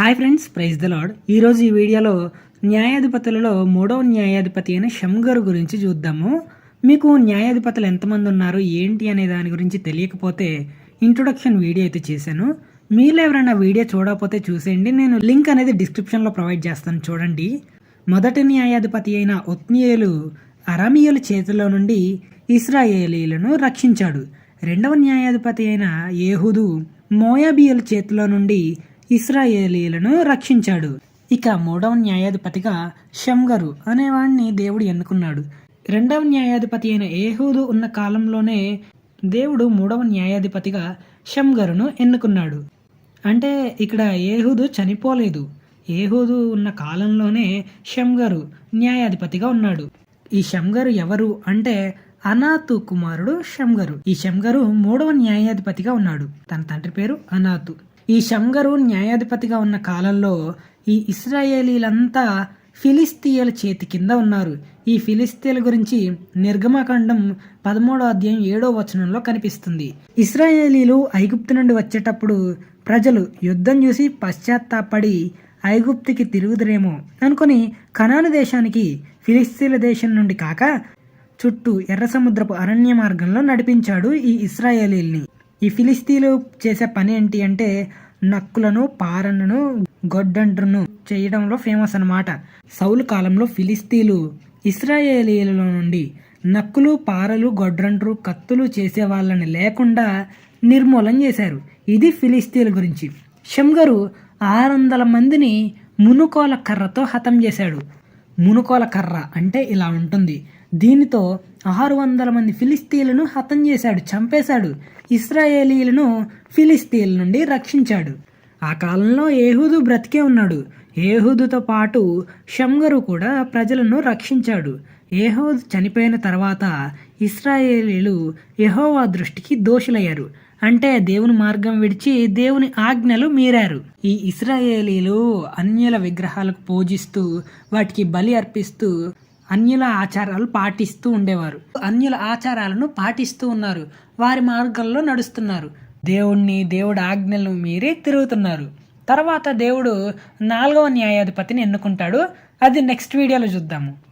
Hi friends praise the Lord ఈరోజు ఈ వీడియోలో న్యాయాధిపతులలో మూడవ న్యాయాధిపతి అయిన షంగర్ గురించి చూద్దాము. మీకు న్యాయాధిపతులు ఎంతమంది ఉన్నారు ఏంటి అనే దాని గురించి తెలియకపోతే ఇంట్రొడక్షన్ వీడియో అయితే చేశాను. మీరు ఎవరైనా వీడియో చూడకపోతే చూసేయండి. నేను లింక్ అనేది డిస్క్రిప్షన్లో ప్రొవైడ్ చేస్తాను చూడండి. మొదటి న్యాయాధిపతి అయిన ఒత్నియేలు అరామియుల చేతిలో నుండి ఇస్రాయేలీలను రక్షించాడు. రెండవ న్యాయాధిపతి అయిన ఏహుదు మోయాబియుల చేతిలో నుండి ఇస్రాయేలీలను రక్షించాడు. ఇక మూడవ న్యాయాధిపతిగా షంగరు అనేవాడిని దేవుడు ఎన్నుకున్నాడు. రెండవ న్యాయాధిపతి అయిన ఏహూదు ఉన్న కాలంలోనే దేవుడు మూడవ న్యాయాధిపతిగా షంగరును ఎన్నుకున్నాడు. అంటే ఇక్కడ ఏహూదు చనిపోలేదు. ఏహూదు ఉన్న కాలంలోనే షంగరు న్యాయాధిపతిగా ఉన్నాడు. ఈ షమ్గరు ఎవరు అంటే అనాతు కుమారుడు షంగరు ఈ షమ్గరు మూడవ న్యాయాధిపతిగా ఉన్నాడు. తన తండ్రి పేరు అనాతు. ఈ షంగరు న్యాయాధిపతిగా ఉన్న కాలంలో ఈ ఇస్రాయేలీలంతా ఫిలిస్తీయుల చేతి కింద ఉన్నారు. ఈ ఫిలిస్తీన్ల గురించి నిర్గమకాండం పదమూడో అధ్యాయం ఏడో వచనంలో కనిపిస్తుంది. ఇస్రాయేలీలు ఐగుప్తు నుండి వచ్చేటప్పుడు ప్రజలు యుద్ధం చూసి పశ్చాత్తాపడి ఐగుప్తుకి తిరుగుదురేమో అనుకుని కనాను దేశానికి ఫిలిస్తీన్ల దేశం నుండి కాక చుట్టూ ఎర్ర సముద్రపు అరణ్య మార్గంలో నడిపించాడు ఈ ఇస్రాయేలీల్ని. ఈ ఫిలిస్తీన్లు చేసే పని ఏంటి అంటే నక్కులను పారలను గొడ్డంట్రును చేయడంలో ఫేమస్ అన్నమాట. సౌలు కాలంలో ఫిలిస్తీన్లు ఇస్రాయేలీల నుండి నక్కులు పారలు గొడ్రంట్రు కత్తులు చేసే వాళ్ళని లేకుండా నిర్మూలన చేశారు. ఇది ఫిలిస్తీన్ల గురించి. షంగరు ఆరు వందల మందిని మునుకోల కర్రతో హతం చేశాడు. మునుకోల కర్ర అంటే ఇలా ఉంటుంది. దీనితో ఆరు వందల మంది ఫిలిస్తీన్లను హతం చేశాడు చంపేశాడు. ఇస్రాయేలీలను ఫిలిస్తీన్ల నుండి రక్షించాడు. ఆ కాలంలో ఏహూదు బ్రతికే ఉన్నాడు. ఏహూదుతో పాటు షంగరు కూడా ప్రజలను రక్షించాడు. ఏహూద్ చనిపోయిన తర్వాత ఇస్రాయేలీలు యహోవా దృష్టికి దోషులయ్యారు. అంటే దేవుని మార్గం విడిచి దేవుని ఆజ్ఞలు మీరారు. ఈ ఇస్రాయేలీలు అన్యుల విగ్రహాలకు పూజిస్తూ వాటికి బలి అర్పిస్తూ అన్యుల ఆచారాలు పాటిస్తూ ఉండేవారు. అన్యుల ఆచారాలను పాటిస్తూ ఉన్నారు. వారి మార్గంలో నడుస్తున్నారు. దేవుణ్ణి దేవుడి ఆజ్ఞలను మీరే తిరుగుతున్నారు. తర్వాత దేవుడు నాలుగవ న్యాయాధిపతిని ఎన్నుకుంటాడు. అది నెక్స్ట్ వీడియోలో చూద్దాము.